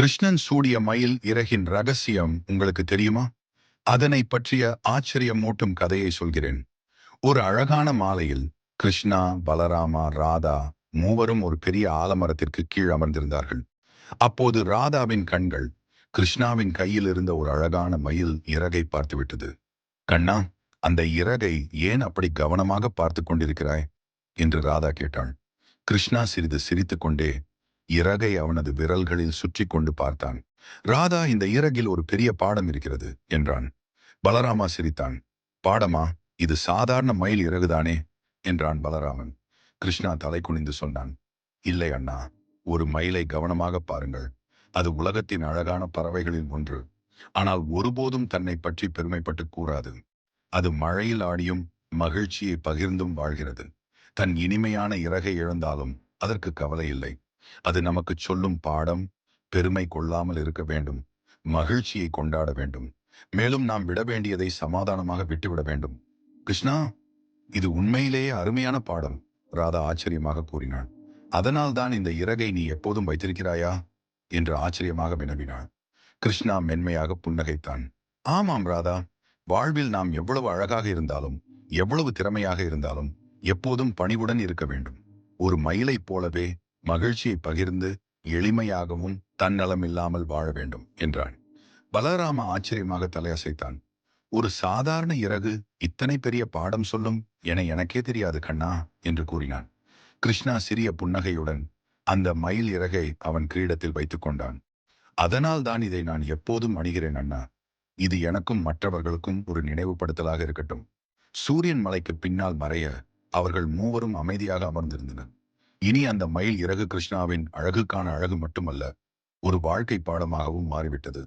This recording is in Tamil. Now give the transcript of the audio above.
கிருஷ்ணன் சூடிய மயில் இறகின் ரகசியம் உங்களுக்கு தெரியுமா? அதனை பற்றிய ஆச்சரியம் மூட்டும் கதையை சொல்கிறேன். ஒரு அழகான மாலையில் கிருஷ்ணா பலராமா ராதா மூவரும் ஒரு பெரிய ஆலமரத்திற்கு கீழ் அமர்ந்திருந்தார்கள். அப்போது ராதாவின் கண்கள் கிருஷ்ணாவின் கையில் இருந்த ஒரு அழகான மயில் இறகை பார்த்துவிட்டது. கண்ணா அந்த இறகை ஏன் அப்படி கவனமாக பார்த்து கொண்டிருக்கிறாய்? என்று ராதா கேட்டாள். கிருஷ்ணா சிறிது சிரித்துக்கொண்டே இறகை அவனது விரல்களில் சுற்றி கொண்டு பார்த்தான். ராதா இந்த இறகில் ஒரு பெரிய பாடம் இருக்கிறது என்றான். பலராமா சிரித்தான். பாடமா? இது சாதாரண மயில் இறகுதானே? என்றான் பலராமன். கிருஷ்ணா தலை குனிந்து சொன்னான். இல்லை அண்ணா ஒரு மயிலை கவனமாக பாருங்கள். அது உலகத்தின் அழகான பறவைகளில் ஒன்று. ஆனால் ஒருபோதும் தன்னை பற்றி பெருமைப்பட்டு கூறாது. அது மழையில் ஆடியும் மகிழ்ச்சியை பகிர்ந்தும் வாழ்கிறது. தன் இனிமையான இறகை இழந்தாலும் அதற்கு கவலை இல்லை. அது நமக்கு சொல்லும் பாடம் பெருமை கொள்ளாமல் இருக்க வேண்டும் மகிழ்ச்சியை கொண்டாட வேண்டும். மேலும் நாம் விட வேண்டியதை சமாதானமாக விட்டுவிட வேண்டும். கிருஷ்ணா இது உண்மையிலேயே அருமையான பாடம் ராதா ஆச்சரியமாக கூறினாள். அதனால் தான் இந்த இறகை நீ எப்போதும் வைத்திருக்கிறாயா? என்று ஆச்சரியமாக வினவினாள். கிருஷ்ணா மென்மையாக புன்னகைத்தான். ஆமாம் ராதா வாழ்வில் நாம் எவ்வளவு அழகாக இருந்தாலும் எவ்வளவு திறமையாக இருந்தாலும் எப்போதும் பணிவுடன் இருக்க வேண்டும். ஒரு மயிலைப் போலவே மகிழ்ச்சியை பகிர்ந்து எளிமையாகவும் தன்னலம் இல்லாமல் வாழ வேண்டும் என்றான். பலராம ஆச்சரியமாக தலையசைத்தான். ஒரு சாதாரண இறகு இத்தனை பெரிய பாடம் சொல்லும் என எனக்கே தெரியாது கண்ணா என்று கூறினான். கிருஷ்ணா சிறிய புன்னகையுடன் அந்த மயில் இறகை அவன் கிரீடத்தில் வைத்துக் கொண்டான். அதனால் தான் இதை நான் எப்போதும் அணிகிறேன் அண்ணா. இது எனக்கும் மற்றவர்களுக்கும் ஒரு நினைவுபடுத்தலாக இருக்கட்டும். சூரியன் மலைக்கு பின்னால் மறைய அவர்கள் மூவரும் அமைதியாக அமர்ந்திருந்தனர். இனி அந்த மயில் இறகு கிருஷ்ணாவின் அழகுக்கான அழகு மட்டுமல்ல ஒரு வாழ்க்கை பாடமாகவும் மாறிவிட்டது.